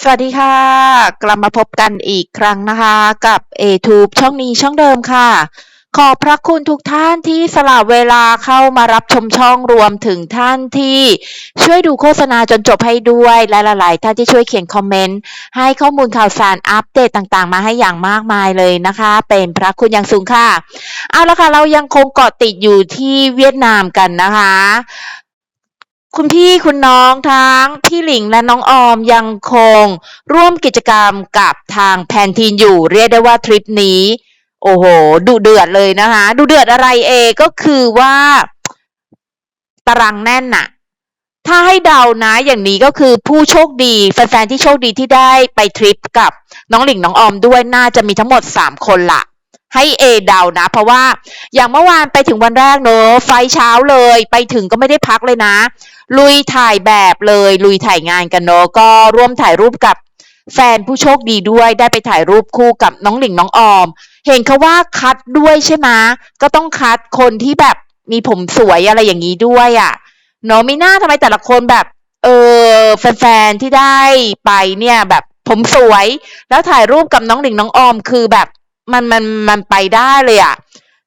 สวัสดีค่ะ กลับมาพบกันอีกครั้งนะคะ กับ A-Tube ช่องนี้ช่องเดิมค่ะ ขอบพระคุณทุกท่านที่สละเวลาเข้ามารับชมช่องรวมถึงท่านที่ช่วยดูโฆษณาจนจบให้ด้วยและหลาย ๆ ท่านที่ช่วยเขียนคอมเมนต์ ให้ข้อมูลข่าวสารอัปเดตต่างๆ มาให้อย่างมากมายเลยนะคะ เป็นพระคุณอย่างสูงค่ะ เอาละค่ะ เรายังคงเกาะติดอยู่ที่เวียดนามกันนะคะ คุณพี่คุณน้องทั้งพี่หลิงและน้องออมยังคง ร่วมกิจกรรมกับทางแพนทีนอยู่ เรียกได้ว่าทริปนี้ โอ้โหดุเดือดเลยนะคะดูเดือดอะไรเองก็คือว่า ตารางแน่นน่ะ ถ้าให้เดานะอย่างนี้ก็คือผู้โชคดีแฟนๆที่โชคดีที่ได้ไปทริปกับน้องหลิงน้องออมด้วยน่าจะมีทั้งหมดสามคนละ ให้เอเดานะ เพราะว่าอย่างเมื่อวานไปถึงวันแรกเนอะไฟเช้าเลย ไปถึงก็ไม่ได้พักเลยนะ ลุยถ่ายแบบเลย ลุยถ่ายงานกันเนอะก็ร่วมถ่ายรูปกับแฟนผู้โชคดีด้วยได้ไปถ่ายรูปคู่กับน้องหลิงน้องออม เห็นเขาว่าคัดด้วยใช่ไหมก็ต้องคัดคนที่แบบมีผมสวยอะไรอย่างนี้ด้วยอะ่ะเนาะไม่น่าทำไมแต่ละคนแบบ เออแฟนๆที่ได้ไปเนี่ยแบบผมสวย แล้วถ่ายรูปกับน้องหลิงน้องออมคือแบบ มันมันมันไปได้เลยอะ่ะ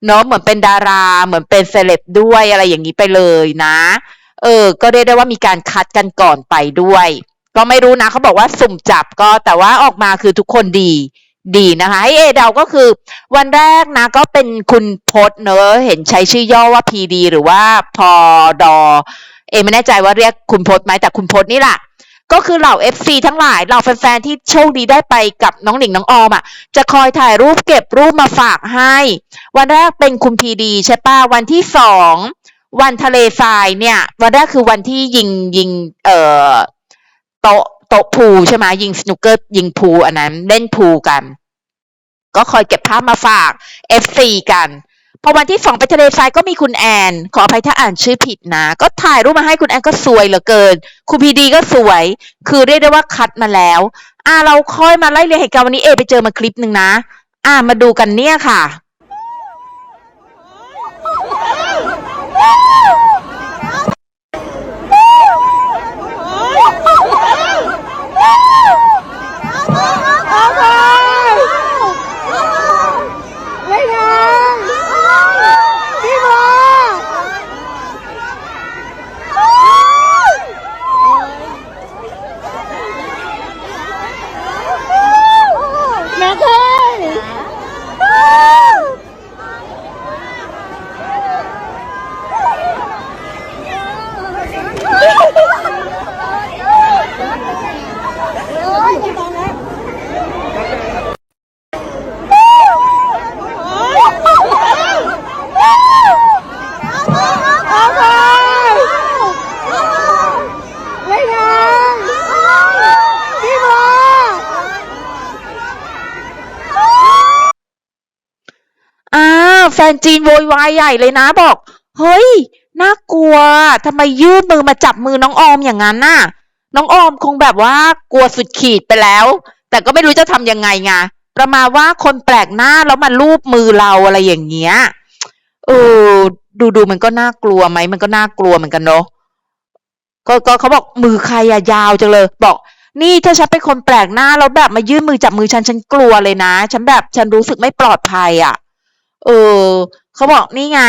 เนาะเหมือนเป็นดารา เหมือนเป็นเซเลบด้วยอะไรอย่างนี้ไปเลยนะ เออ ก็เรียกได้ว่ามีการคัดกันก่อนไปด้วย ก็ไม่รู้นะเขาบอกว่าสุ่มจับก็แต่ว่าออกมาคือทุกคนดีดีนะคะให้เอเดาก็คือ วันแรกนะก็เป็นคุณพศเนอะเห็นใช้ชื่อย่อว่า PD หรือว่าพอดอ เอไม่แน่ใจว่าเรียกคุณพศไหมแต่คุณพศนี่แหละ ก็คือเหล่า FC ทั้งหลายเหล่าแฟนๆที่โชคดีได้ไปกับน้องหนิงน้องออมอะจะคอยถ่ายรูปเก็บรูปมาฝากให้ วันแรกเป็นคุณพีดีใช่ปะวันที่สองวันทะเลทรายเนี่ย วันแรกคือวันที่ยิงยิงเอ่อโต๊ะโต๊ะพูลใช่ไหมยิงสนุกเกอร์ยิงพูลอันนั้นเล่นพูลกัน ก็คอยเก็บภาพมาฝาก FC กัน พอวันที่สองไปทะเลทรายก็มีคุณแอน ขออภัยถ้าอ่านชื่อผิดนะ ก็ถ่ายรูปมาให้คุณแอนก็สวยเหลือเกิน คุณพีดีก็สวย คือเรียกได้ว่าคัดมาแล้ว อ่าเราค่อยมาไล่เรียงเหตุการณ์วันนี้เอไปเจอมาคลิปหนึ่งนะ อ่ามาดูกันเนี่ยค่ะ ไม่ทำพี่โม นะเคยเอาไปไม่ทำพี่โม อ้าวแฟนจีนโวยวายใหญ่เลยนะบอก เฮ้ย น่ากลัวทำไมยื่นมือมาจับมือน้องออมอย่างนั้นน่ะ น้องออมคงแบบว่ากลัวสุดขีดไปแล้ว แต่ก็ไม่รู้จะทำยังไงไงประมาณว่าคนแปลกหน้าแล้วมาลูบมือเราอะไรอย่างเงี้ยเออดูดูมันก็น่ากลัวไหมมันก็น่ากลัวเหมือนกันเนาะก็ก็เขาบอกมือใครอะยาวจังเลย บอก นี่ถ้าฉันเป็นคนแปลกหน้าแล้วแบบมายื่นมือจับมือฉันฉันกลัวเลยนะ ฉันแบบฉันรู้สึกไม่ปลอดภัยอะ เออเขาบอกนี่ไง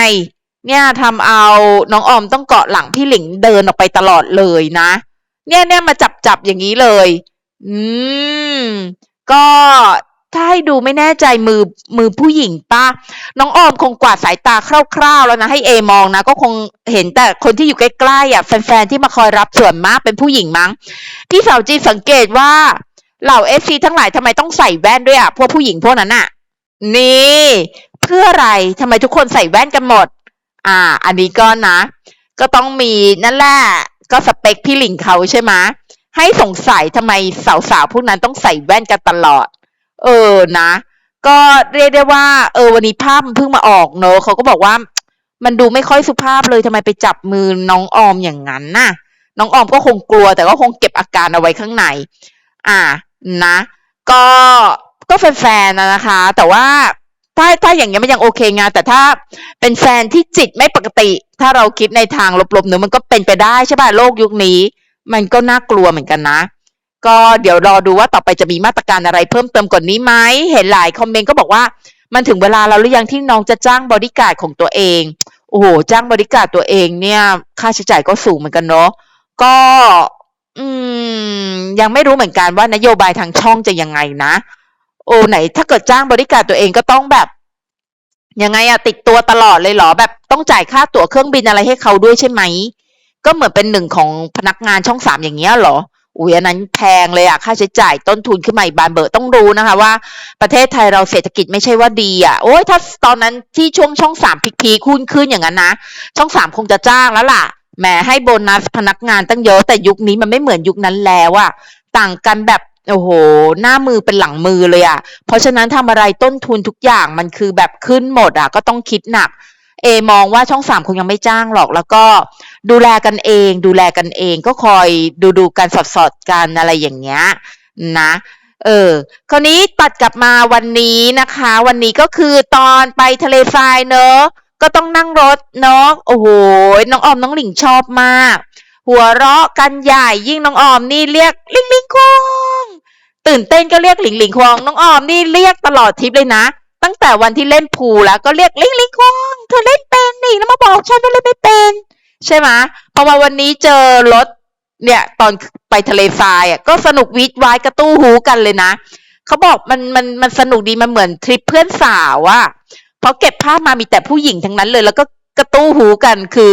เนี่ยทำเอาน้องออมต้องเกาะหลังพี่หลิงเดินออกไปตลอดเลยนะ เนี่ยเนี่ยมาจับจับอย่างนี้เลย อืม ก็ถ้าให้ดูไม่แน่ใจมือมือผู้หญิงป้าน้องออมคงกวาดสายตาคร่าวๆแล้วนะ ให้เอมองนะ ก็คงเห็นแต่คนที่อยู่ใกล้ๆอะแฟนๆที่มาคอยรับส่วนมากเป็นผู้หญิงมั้งพี่สาวจีนสังเกตว่าเหล่าเอฟซีทั้งหลายทำไมต้องใส่แว่นด้วยอะพวกผู้หญิงพวกนั้นอะ นี่ พื่ออะไรทำไมทุกคนใส่แว่นกันหมด อ่า อันนี้ก็นะ ก็ต้องมีนั่นแหละก็สเปคพี่หลิงเขาใช่ไหมให้สงสัยทำไมสาวๆพวกนั้นต้องใส่แว่นกันตลอด เออนะ ก็เรียกได้ว่า เออ วันนี้ภาพมันเพิ่งมาออกเนอะเขาก็บอกว่า มันดูไม่ค่อยสุภาพเลยทำไมไปจับมือน้องออมอย่างนั้นน่ะ น้องออมก็คงกลัว แต่ก็คงเก็บอาการเอาไว้ข้างใน อ่านะ ก็ก็แฟนๆนะนะคะ แต่ว่า ถ้าถ้าอย่างเงี้ยมันยังโอเคไงแต่ถ้าเป็นแฟนที่จิตไม่ปกติ ถ้าเราคิดในทางลบๆเนอมันก็เป็นไปได้ใช่ป่ะโลกยุคนี้ มันก็น่ากลัวเหมือนกันนะ ก็เดี๋ยวรอดูว่าต่อไปจะมีมาตรการอะไรเพิ่มเติมกว่านนี้ไหมเห็นหลายคอมเมนต์ก็บอกว่ามันถึงเวลาแล้วหรือยังที่น้องจะจ้างบริการดของตัวเองโอ้โหจ้างบริการดตัวเองเนี่ย ค่าใช้จ่ายก็สูงเหมือนกันเนาะก็อืมยังไม่รู้เหมือนกันว่านโยบายทางช่องจะยังไงนะ อ้ไหน ถ้าเกิดจ้างบริการตัวเองก็ต้องแบบยังไงอะติดตัวตลอดเลยเหรอแบบต้องจ่ายค่าตั๋วเครื่องบินอะไรให้เขาด้วยใช่ไหม ก็เหมือนเป็นหนึ่งของพนักงานช่องสามอย่างเงี้ยเหรออุ้ยอันนั้นแพงเลยอะค่าใช้จ่ายต้นทุนขึ้นมาอีกบานเบอร์ต้องรู้นะคะว่าประเทศไทยเราเศรษฐกิจไม่ใช่ว่าดีอะโอ้ยถ้าตอนนั้นที่ช่วงช่องสามพีพีคุ้นขึ้นอย่างนั้นนะช่องสามคงจะจ้างแล้วล่ะแหมให้โบนัสพนักงานตั้งเยอะแต่ยุคนี้มันไม่เหมือนยุคนั้นแล้วอะต่างกันแบบ โอ้โห หน้ามือเป็นหลังมือเลยอะเพราะฉะนั้นทำอะไรต้นทุนทุกอย่างมันคือแบบขึ้นหมดอะก็ต้องคิดหนัก เอมองว่าช่องสามคงยังไม่จ้างหรอก แล้วก็ดูแลกันเอง ดูแลกันเองก็คอยดูดูกันสอดสอดกันอะไรอย่างเงี้ยนะเออ คราวนี้ตัดกลับมาวันนี้นะคะ วันนี้ก็คือตอนไปทะเลทรายเนอะก็ต้องนั่งรถเนาะโอ้โหน้องออมน้องหลิงชอบมาก หัวเราะกันใหญ่ยิ่งน้องออมนี่เรียกลิงลิงควง ตื่นเต้นก็เรียกหลิงหลิงควงน้องออมนี่เรียกตลอดทริปเลยนะ ตั้งแต่วันที่เล่นพูแล้วก็เรียกลิงหลิงควงเธอเล่นเป็นนี่แล้วมาบอกฉันว่าเล่นไม่เป็น ใช่ไหมพอมาวันนี้เจอรถเนี่ยตอนไปทะเลทรายอะก็สนุกวิดวายกระตู้หูกันเลยนะเขาบอกมันมันมันสนุกดีมันเหมือนทริปเพื่อนสาวอะเพราะเก็บภาพมามีแต่ผู้หญิงทั้งนั้นเลย แล้วก็กระตู้หูกันคือ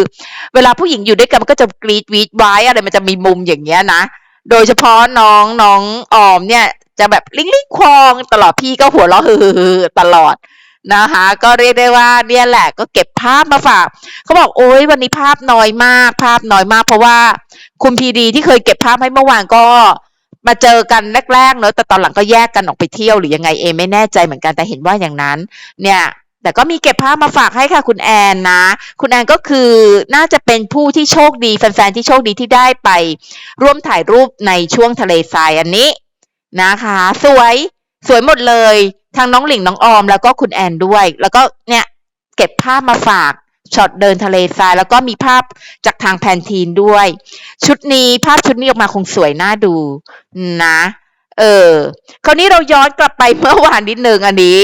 เวลาผู้หญิงอยู่ด้วยกันมันก็จะกรีดวีดวายอะไรมันจะมีมุมอย่างเงี้ยนะ โดยเฉพาะน้องน้องออมเนี่ย จะแบบลิงลิงควองตลอดพี่ก็หัวเราะฮือตลอดนะคะ ก็เรียกได้ว่าเนี่ยแหละก็เก็บภาพมาฝากเขาบอกโอ๊ยวันนี้ภาพน้อยมาก ภาพน้อยมาก เพราะว่าคุณพีดีที่เคยเก็บภาพให้เมื่อวานก็มาเจอกันแรกๆเนอะแต่ตอนหลังก็แยกกันออกไปเที่ยวหรือยังไงเองไม่แน่ใจเหมือนกันแต่เห็นว่าอย่างนั้น เนี่ย แต่ก็มีเก็บภาพมาฝากให้ค่ะคุณแอนนะ คุณแอนก็คือน่าจะเป็นผู้ที่โชคดีแฟนๆที่โชคดีที่ได้ไป ร่วมถ่ายรูปในช่วงทะเลทรายอันนี้นะคะ สวยสวยหมดเลยทางน้องหลิงน้องออม แล้วก็คุณแอนด้วย แล้วก็เนี่ยเก็บภาพมาฝากช็อตเดินทะเลทราย แล้วก็มีภาพจากทางแพนทีนด้วย ชุดนี้ภาพชุดนี้ออกมาคงสวยน่าดูนะ เออ คราวนี้เราย้อนกลับไปเมื่อวานนิดนึงอันนี้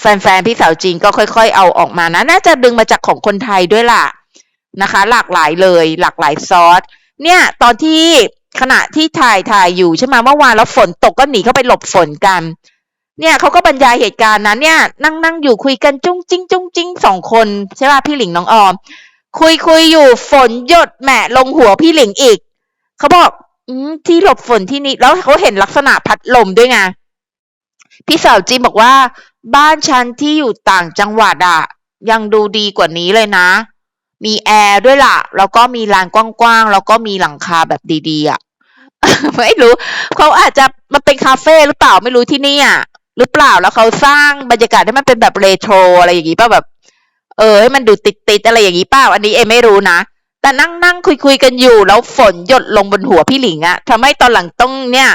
แฟนๆพี่สาวจีนก็ค่อยๆ เอาออกมานะน่าจะดึงมาจากของคนไทยด้วยล่ะนะคะ หลากหลายเลย หลากหลายซอสเนี่ยตอนที่ขณะที่ถ่ายถ่ายอยู่ใช่ไหมเมื่อวานแล้วฝนตกก็หนีเข้าไปหลบฝนกัน เนี่ยเขาก็บรรยายเหตุการณ์นั้นเนี่ย นั่งนั่งอยู่คุยกันจุ้งจิ้งจุ้งจิ้งสองคนใช่ป่ะพี่หลิงน้องออม คุยคุยอยู่ฝนหยดแหมลงหัวพี่หลิงอีกเขาบอกอืที่หลบฝนที่นี่แล้วเขาเห็นลักษณะพัดลมด้วยไงพี่สาวจีนบอกว่า บ้านฉันที่อยู่ต่างจังหวัดอะยังดูดีกว่านี้เลยนะ มีแอร์ด้วยล่ะ แล้วก็มีลานกว้างๆ แล้วก็มีหลังคาแบบดีๆอะไม่รู้ เขาอาจจะมันเป็นคาเฟ่หรือเปล่าไม่รู้ที่นี่อะหรือเปล่าแล้วเขาสร้างบรรยากาศให้มันเป็นแบบเรโทรอะไรอย่างงี้ป่ะแบบ เออให้มันดูติดติดๆอะไรอย่างงี้ป่าอันนี้เอไม่รู้นะแต่นั่งนั่งคุยคุยๆกันอยู่ แล้วฝนหยดลงบนหัวพี่หลิงอะทำให้ตอนหลังต้องเนี่ย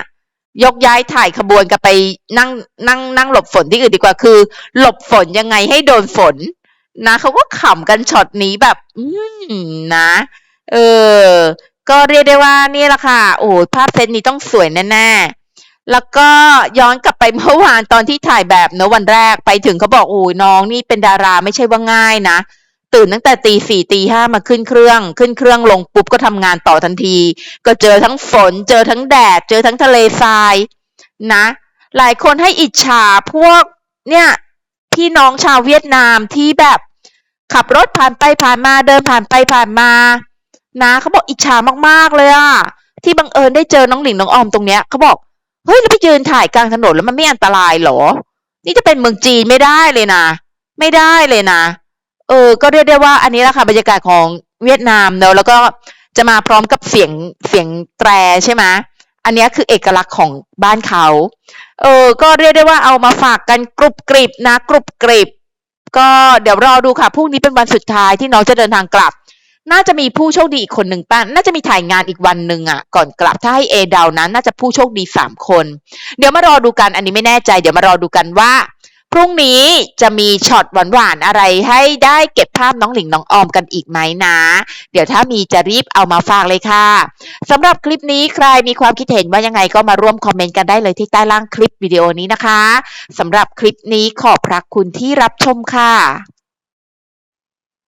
ยกย้ายถ่ายขบวนกันไปนั่งนั่งนั่งหลบฝนที่อื่นดีกว่า คือ หลบฝนยังไงให้โดนฝน นะเขาก็ขำกันช็อตนี้แบบ อืมนะ เออ ก็เรียกได้ว่านี่แหละค่ะ โอ้ภาพเซตนี้ต้องสวยแน่ๆแล้วก็ย้อนกลับไปเมื่อวานตอนที่ถ่ายแบบเนอะวันแรกไปถึงเขาบอกโอ้ยน้องนี่เป็นดาราไม่ใช่ว่าง่ายนะ ตื่นตั้งแต่ตีสี่ตีห้ามาขึ้นเครื่อง ขึ้นเครื่องลงปุ๊บก็ทำงานต่อทันที ก็เจอทั้งฝน เจอทั้งแดด เจอทั้งทะเลทรายนะ หลายคนให้อิจฉาพวกเนี่ยพี่น้องชาวเวียดนามที่แบบขับรถผ่านไปผ่านมาเดินผ่านไปผ่านมานะเขาบอกอิจฉามากๆเลยอะที่บังเอิญได้เจอน้องหลิงน้องออมตรงเนี้ยเขาบอกเฮ้ยแล้วไปยืนถ่ายกลางถนนแล้วมันไม่อันตรายหรอ นี่จะเป็นเมืองจีนไม่ได้เลยนะ ไม่ได้เลยนะ ออ ก็เรียกได้ว่าอันนี้แหละค่ะบรรยากาศของเวียดนามเนอะแล้วก็จะมาพร้อมกับเสียงเสียงแตรใช่ไหมอันนี้คือเอกลักษณ์ของบ้านเขา เออ ก็เรียกได้ว่าเอามาฝากกันกรุบกริบนะกรุบกริบ ก็เดี๋ยวรอดูค่ะพรุ่งนี้เป็นวันสุดท้ายที่น้องจะเดินทางกลับ น่าจะมีผู้โชคดีอีกคนหนึ่งป้าน่าจะมีถ่ายงานอีกวันหนึ่งอะ ก่อนกลับถ้าให้เอเดานั้น น่าจะผู้โชคดีสามคน เดี๋ยวมารอดูกันอันนี้ไม่แน่ใจ เดี๋ยวมารอดูกันว่า พรุ่งนี้จะมีช็อตหวานๆอะไรให้ได้เก็บภาพน้องหลิงน้องออมกันอีกไหมนะ เดี๋ยวถ้ามีจะรีบเอามาฝากเลยค่ะสำหรับคลิปนี้ใครมีความคิดเห็นว่ายังไงก็มาร่วมคอมเมนต์กันได้เลยที่ใต้ล่างคลิปวิดีโอนี้นะคะสำหรับคลิปนี้ขอบพระคุณที่รับชมค่ะ